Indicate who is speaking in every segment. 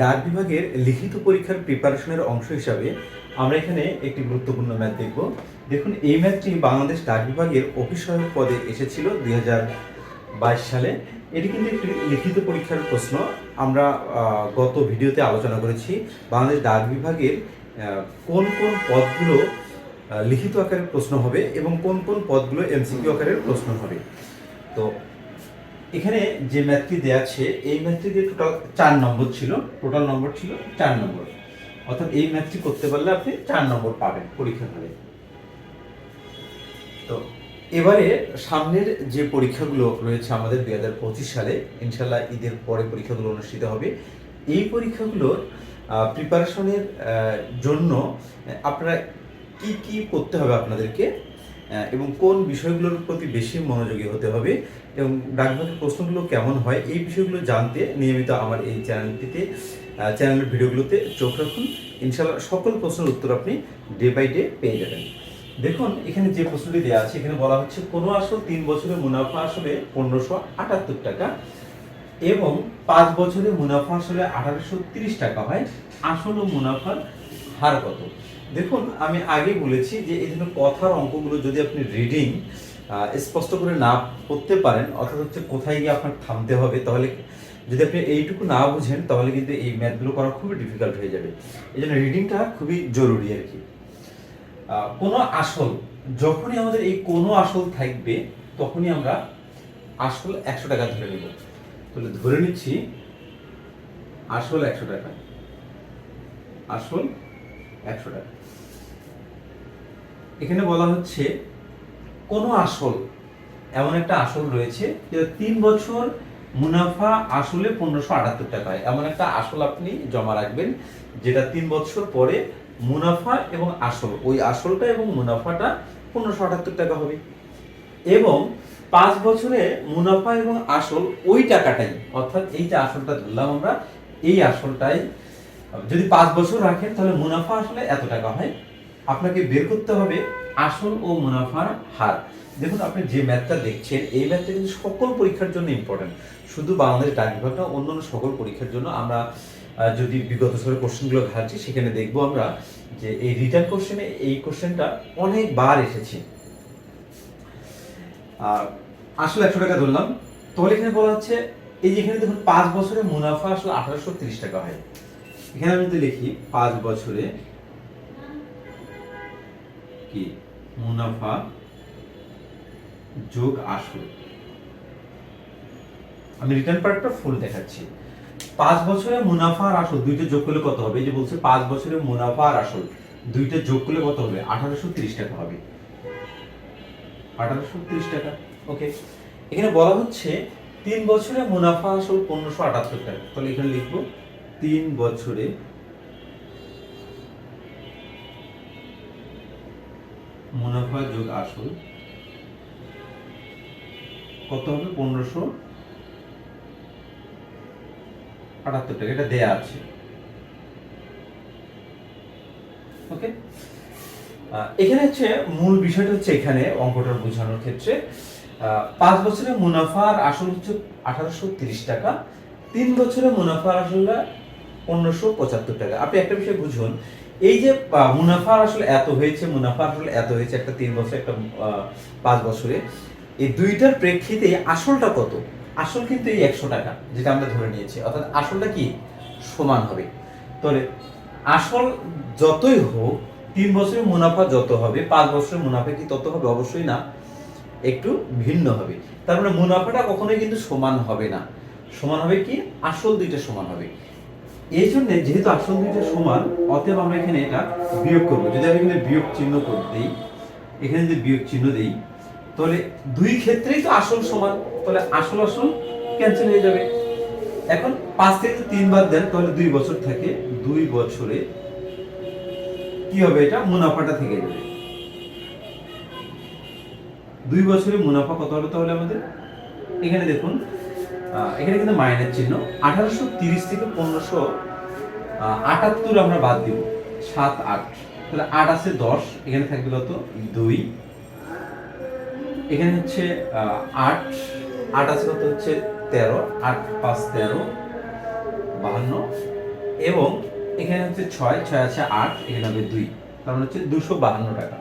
Speaker 1: ডাক বিভাগের লিখিত পরীক্ষার প্রিপারেশনের অংশ হিসাবে আমরা এখানে একটি গুরুত্বপূর্ণ ম্যাথ দেখব। দেখুন, এই ম্যাথটি বাংলাদেশ ডাক বিভাগের সহায়ক পদে এসেছিল দুই বাইশ সালে। এটি কিন্তু একটি লিখিত পরীক্ষার প্রশ্ন। আমরা গত ভিডিওতে আলোচনা করেছি বাংলাদেশ ডাক বিভাগের কোন কোন পদগুলো লিখিত আকারের প্রশ্ন হবে এবং কোন কোন পদগুলো এমসিকিউ আকারের প্রশ্ন হবে। তো এখানে যে ম্যাথটি দেওয়া আছে, এই ম্যাথটি দিয়ে টোটাল চার নম্বর ছিল টোটাল নম্বর ছিল চার নম্বর। অর্থাৎ এই ম্যাথটি করতে পারলে আপনি চার নম্বর পাবেন পরীক্ষা হলে। তো এবারে সামনের যে পরীক্ষাগুলো রয়েছে আমাদের দুই হাজার পঁচিশ সালে ইনশাল্লাহ ঈদের পরে পরীক্ষাগুলো অনুষ্ঠিত হবে। এই পরীক্ষাগুলোর প্রিপারেশনের জন্য আপনারা কি কি করতে হবে আপনাদেরকে? এবং কোন বিষয়গুলোর প্রতি বেশি মনোযোগী হতে হবে? এবং ডাকভাগের প্রশ্নগুলো কেমন হয় এই বিষয়গুলো জানতে নিয়মিত আমার এই চ্যানেলটিতে চ্যানেলের ভিডিওগুলোতে চোখ রাখুন। ইনশাল্লাহ সকল প্রশ্নের উত্তর আপনি ডে বাই ডে পেয়ে যাবেন। দেখুন, এখানে যে প্রশ্নটি দেওয়া আছে, এখানে বলা হচ্ছে কোনো আসল তিন বছরের মুনাফা আসলে পনেরোশো আটাত্তর টাকা এবং পাঁচ বছরে মুনাফা আসলে আঠারোশো তিরিশ টাকা হয়। আসল ও মুনাফার হার কত? দেখুন, আমি আগে বলেছি যে এই জন্য কথার অঙ্কগুলো যদি আপনি রিডিং স্পষ্ট করে না করতে পারেন, অর্থাৎ হচ্ছে কোথায় গিয়ে আপনার থামতে হবে, তাহলে যদি আপনি এইটুকু না বুঝেন, তাহলে কিন্তু এই ম্যাথগুলো করা খুবই ডিফিকাল্ট হয়ে যাবে। এই জন্য রিডিংটা খুবই জরুরি আর কি। কোনো আসল, যখনই আমাদের এই কোনো আসল থাকবে, তখনই আমরা আসল একশো টাকা ধরে নেব। তাহলে ধরে নিচ্ছি, আসল একশো টাকা, আসল একশো টাকা। এখানে বলা হচ্ছে কোনো আসল, এমন একটা আসল রয়েছে যেটা তিন বছর মুনাফা আসলে পনেরোশো আটাত্তর টাকা হয় এমন একটা আসল আপনি জমা রাখবেন, যেটা তিন বছর পরে মুনাফা এবং আসল। ওই আসলটা এবং মুনাফাটা পনেরোশো আটাত্তর টাকা হবে। এবং পাঁচ বছরে মুনাফা এবং আসল ওই টাকাটাই, অর্থাৎ এই যে আসলটা ধরলাম আমরা, এই আসলটাই, যদি পাঁচ বছর রাখেন তাহলে মুনাফা আসলে এত টাকা হয়? আপনাকে বের করতে হবে আসল ও মুনাফার হার। দেখুন, আপনি যে ম্যাথটা দেখছেন, এই ম্যাথটা কিন্তু সকল পরীক্ষার জন্য ইম্পর্টেন্ট শুধু বাংলাদেশ ডাক বিভাগ না, অন্যান্য সকল পরীক্ষার জন্য আমরা যদি বিগত সালের কোশ্চেনগুলো ঘাটছি, সেখানে দেখব আমরা যে এই রিটার্ন কোশ্চেনে এই কোশ্চেনটা অনেকবার এসেছে। আসলে একশো টাকা ধরলাম। তাহলে এখানে বলা হচ্ছে, এই যে এখানে দেখুন, পাঁচ বছরে মুনাফা আসলে আঠারোশো তিরিশ টাকা হয়। এখানে আমি যদি লিখি, পাঁচ বছরে কি মুনাফা যোগ আসল আমি রিটার্ন পার্টটা ফুল দেখাচ্ছি। পাঁচ বছরে মুনাফা আর আসল, দুইটা যোগ করলে কত হবে? এই যে বলছে, পাঁচ বছরে মুনাফা আর আসল, দুইটা যোগ করলে কত হবে? আঠারোশো টাকা হবে। আঠারোশো টাকা। ওকে এখানে বলা হচ্ছে, তিন বছরে মুনাফা আসল পনেরোশো আটাত্তর টাকা। তাহলে এখানে লিখব, তিন বছরে মুনাফা যোগ আসল কত হবে? পনেরোশো আটাত্তর টাকা। এটা দেয়া আছে। ওকে এখানে হচ্ছে মূল বিষয়টা হচ্ছে এখানে অঙ্কটা বোঝানোর ক্ষেত্রে। পাঁচ বছরে মুনাফা আর আসল হচ্ছে আঠারোশো তিরিশ টাকা, তিন বছরে মুনাফা আর আসল পনেরোশো পঁচাত্তর টাকা। আপনি একটা বিষয় বুঝুন এই যে মুনাফা আসলে এত হয়েছে, মুনাফা আসলে এত হয়েছে একটা তিন বছর, একটা পাঁচ বছরে, এই দুইটার প্রেক্ষিতে আসলটা কত? আসল কিন্তু এই একশো টাকা, যেটা আমরা ধরে নিয়েছি। অর্থাৎ আসলটা কি? সমান হবে। তাহলে আসল যতই হোক, তিন বছরের মুনাফা যত হবে, পাঁচ বছরের মুনাফা কি তত হবে? অবশ্যই না। একটু ভিন্ন হবে। তার মানে মুনাফাটা কখনোই কিন্তু সমান হবে না। সমান হবে কি? আসল দুইটা সমান হবে। এই জন্য যেহেতু আসল দুইটা সমান, অতএব আমরা এখানে এটা বিয়োগ করব। যদি আমি এখানে বিয়োগ চিহ্ন করে দিই, এখানে যদি বিয়োগ চিহ্ন দিই, তাহলে দুই ক্ষেত্রেই তো আসল সমান, তাহলে আসল আসল ক্যান্সেল হয়ে যাবে। এখন পাঁচ থেকে তিন বাদ দেন, তাহলে দুই বছর থাকে। দুই বছরে কি হবে এটা? মুনাফাটা থেকে যাবে। দুই বছরে মুনাফা কত হবে তাহলে আমাদের? এখানে দেখুন এখানে কিন্তু মাইনাস চিহ্ন। আঠারোশো তিরিশ থেকে পনেরোশো আটাত্তর আমরা বাদ দিব। সাত, আট। তাহলে আট আছে দশ, এখানে থাকবে কত? দুই। এখানে হচ্ছে আট। আট আছে কত? হচ্ছে তেরো। আট পাঁচ তেরো। বাহান্ন। এবং এখানে হচ্ছে ছয় ছয় আছে আট, এখানে হবে দুই। তার মানে হচ্ছে দুশো বাহান্ন টাকা।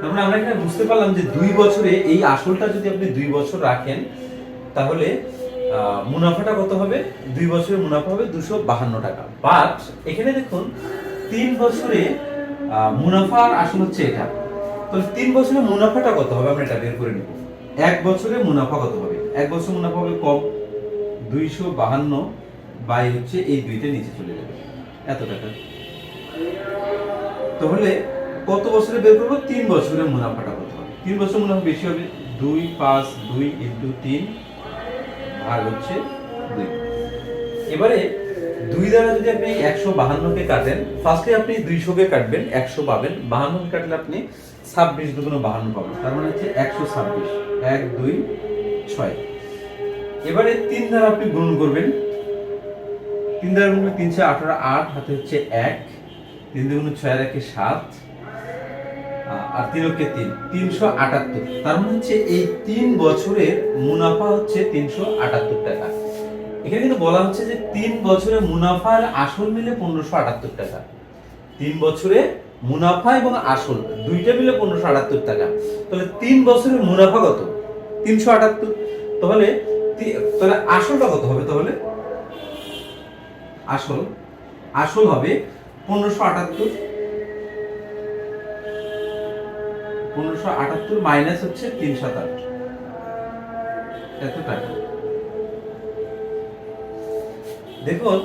Speaker 1: তার মানে আমরা এখানে বুঝতে পারলাম যে দুই বছরে এই আসলটা যদি আপনি দুই বছর রাখেন তাহলে মুনাফাটা কত হবে? দুই বছরে মুনাফা হবে দুশো বাহান্ন টাকা। বাট এখানে দেখুন তিন বছরে আহ, মুনাফার আসল হচ্ছে এটা। তাহলে তিন বছরে মুনাফাটা কত হবে? আমরা এটা বের করে নিব। এক বছরে মুনাফা কত হবে? এক বছর মুনাফা হবে কম। দুইশো বাহান্ন বাই হচ্ছে এই দুইটা নিচে চলে যাবে। এত টাকা। তাহলে কত বছরে বের করব? তিন বছরের মুনাফাটা কত হবে। তিন বছর মুনাফা বেশি হবে। দুই পাঁচ দুই ইন্টু তিন ভাগ হচ্ছে দুই। এবারে দুই দ্বারা যদি আপনি একশো বাহান্নকে কাটেন ফার্স্টে আপনি দুইশোকে কাটবেন, একশো পাবেন। বাহান্নকে কাটলে আপনি ছাব্বিশ দুগুণ বাহান্ন পাবেন। তার মানে হচ্ছে একশো ছাব্বিশ। এক, দুই, ছয়। এবারে তিন দ্বারা আপনি গুণন করবেন। তিন দ্বারা গুণ তিনশো আঠারো আট, হাতে হচ্ছে এক। তিন দুগুণ ছয় একে সাত। আর তিন ওকে তিন, তিনশো আটাত্তর। তার মানে হচ্ছে এই তিন বছরের মুনাফা হচ্ছে তিনশো আটাত্তর টাকা। এখানে কিন্তু বলা হচ্ছে যে তিন বছরে মুনাফার আসল মিলে পনেরোশো আটাত্তর টাকা। তিন বছরে মুনাফা এবং আসল, দুইটা মিলে পনেরোশো আটাত্তর টাকা। তাহলে তিন বছরের মুনাফা কত? তিনশো আটাত্তর। তাহলে তাহলে আসলটা কত হবে তাহলে? আসল আসল হবে পনেরোশো আটাত্তর। পনেরোশো আটাত্তর মাইনাস হচ্ছে তিন সাতাশ এত টাকা দেখুন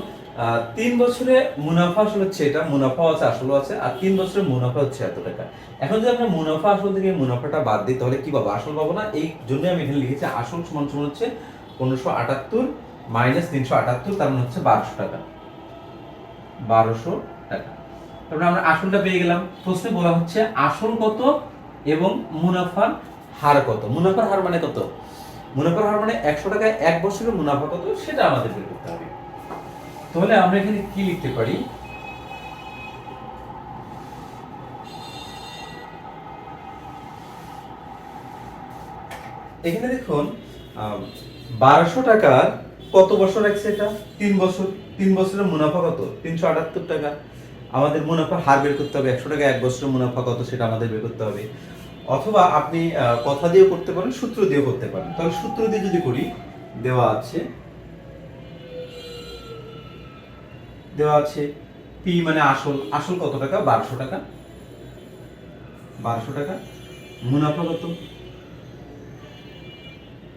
Speaker 1: তিন বছরে মুনাফা হচ্ছে এটা, মুনাফা আছে আছে, আর তিন বছরে মুনাফা হচ্ছে এত টাকা এখন যদি আমরা মুনাফা আসল থেকে মুনাফাটা বাদ দিই, তাহলে কি পাবো? আসল পাবো না? এই জন্য আমি এখানে লিখেছি, আসল সমান সমান হচ্ছে পনেরোশো আটাত্তর মাইনাস তিনশো আটাত্তর, তার মানে হচ্ছে বারোশো টাকা। বারোশো টাকা। তারপরে আমরা আসলটা পেয়ে গেলাম। প্রশ্নে বলা হচ্ছে, আসল কত? এবং মুনাফার হার কত? মুনাফার হার মানে কত? মুনাফার হার মানে একশো টাকায় এক বছরের মুনাফা কত? সেটা আমাদের বের করতে হবে। তাহলে আমরা এখানে কি লিখতে পারি? এখানে দেখুন বারোশো টাকার কত বছর রাখছে এটা? তিন বছর, তিন বছরের মুনাফা কত? তিনশো আটাত্তর টাকা। আমাদের মুনাফা হার বের করতে হবে, একশো টাকা এক বছরের মুনাফা কত সেটা আমাদের বের করতে হবে। অথবা আপনি কথা দিয়েও করতে পারেন, সূত্র দিয়েও করতে পারেন। তাহলে সূত্র দিয়ে যদি করি, দেওয়া আছে দেওয়া আছে পি মানে আসল আসল কত টাকা? বারোশো টাকা। বারোশো টাকা। মুনাফা কত?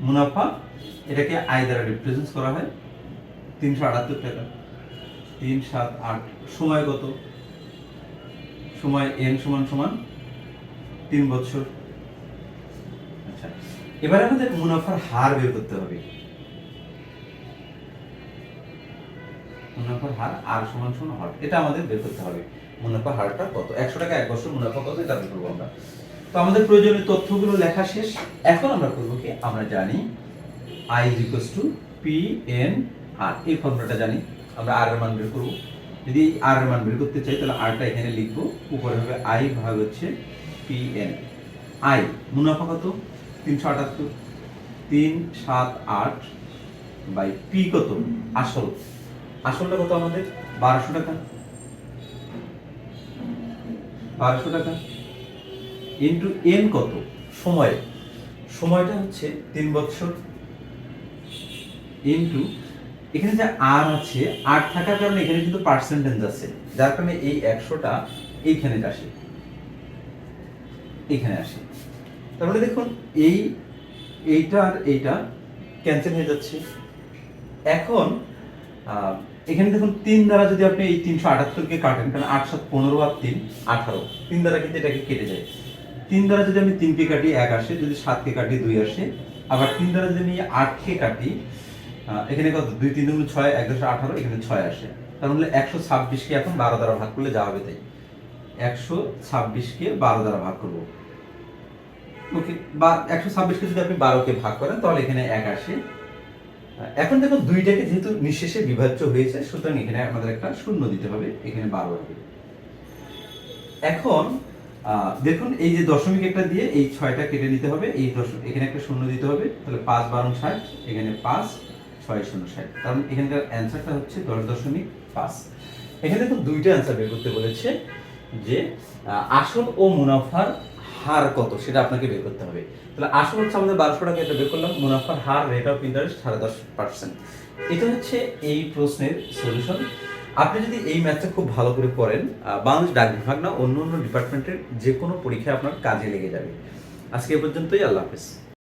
Speaker 1: মুনাফা, এটাকে আয় দ্বারা রিপ্রেজেন্ট করা হয়, তিনশো আটাত্তর টাকা। তিন সাত আট, সময় কত? সময় এন সমান সমান তিন বছর আচ্ছা এবার আমাদের মুনাফার হার বের করতে হবে। মুনাফার হার আর সমান সমান হর এটা আমাদের বের করতে হবে। মুনাফার হারটা কত? একশো টাকা এক বছর মুনাফা কত? এটা বের করব আমরা। তো আমাদের প্রয়োজনীয় তথ্যগুলো লেখা শেষ। এখন আমরা করব কি? আমরা জানি I is equals to P N R এই ফর্মুলাটা জানি। আমরা আর মান বের করব। যদি আর মান বের করতে চাই, তাহলে আরটা এখানে লিখব। উপরে হবে আই ভাগ হচ্ছে পি এন আই মুনাফা কত? তিনশো আটাত্তর। তিন সাত আট বাই পি কত? আসল। আসলটা কত আমাদের? বারোশো টাকা। বারোশো টাকা। ইন্টু এন কত? সময়। সময়টা হচ্ছে তিন বছর ইন্টু এখানে যে আর আছে আর থাকার কারণে এখানে কিন্তু পার্সেন্টেজ আছে। যার কারণে এই একশোটা এইখানে আসে। এখানে আসে। তারপরে দেখুন, এই, এইটা আর এইটা ক্যান্সেল হয়ে যাচ্ছে। এখন এখানে দেখুন, তিন দ্বারা যদি আপনি এই তিনশো আটাত্তরকে কাটেন কারণ আট সাত পনেরো আর তিন, আঠারো। তিন দ্বারা কিন্তু এটাকে কেটে যায়। তিন দ্বারা যদি আমি তিনকে কাটি, এক আসে। যদি সাতকে কাটি, দুই আসে। আবার তিন দ্বারা যদি আমি আটকে কাটি এখানে কত? দুই, তিন দুগুণ ছয়, এক, দশ, আঠারো, এখানে ছয় আসে। তার মানে একশো ছাব্বিশকে এখন বারো দ্বারা ভাগ করলে যা হবে তাই। একশো ছাব্বিশকে বারো দ্বারা ভাগ করব। ওকে, বা একশো ছাব্বিশকে যদি আপনি বারোকে ভাগ করেন, তাহলে এখানে এক আসে। এখন দেখুন দুইটাকে যেহেতু নিঃশেষে বিভাজ্য হয়েছে, সুতরাং এখানে আমাদের একটা শূন্য দিতে হবে, এখানে বারো আসবে। এখন দেখুন এই যে দশমিক একটা দিয়ে এই ছয়টা কেটে নিতে হবে, এই দশমিক এখানে একটা শূন্য দিতে হবে, তাহলে পাঁচ বারো ষাট, এখানে পাঁচ ছয় শূন্য ষাট কারণ এখানকার অ্যান্সারটা হচ্ছে দশ দশমিক পাঁচ। এখানে তো দুইটা অ্যান্সার বের করতে বলেছে যে আসল ও মুনাফার হার কত, সেটা আপনাকে বের করতে হবে। তাহলে আসল হচ্ছে আমাদের বারোশো টাকা, এটা বের করলাম, মুনাফার হার রেট অফ ইন্টারেস্ট সাড়ে দশ পার্সেন্ট এটা হচ্ছে এই প্রশ্নের সলিউশন আপনি যদি এই ম্যাথটা খুব ভালো করে করেন বাংলাদেশ ডাক বিভাগ না, অন্য অন্য ডিপার্টমেন্টের যে কোনো পরীক্ষায় আপনার কাজে লেগে যাবে। আজকে পর্যন্তই, আল্লাহ হাফেজ।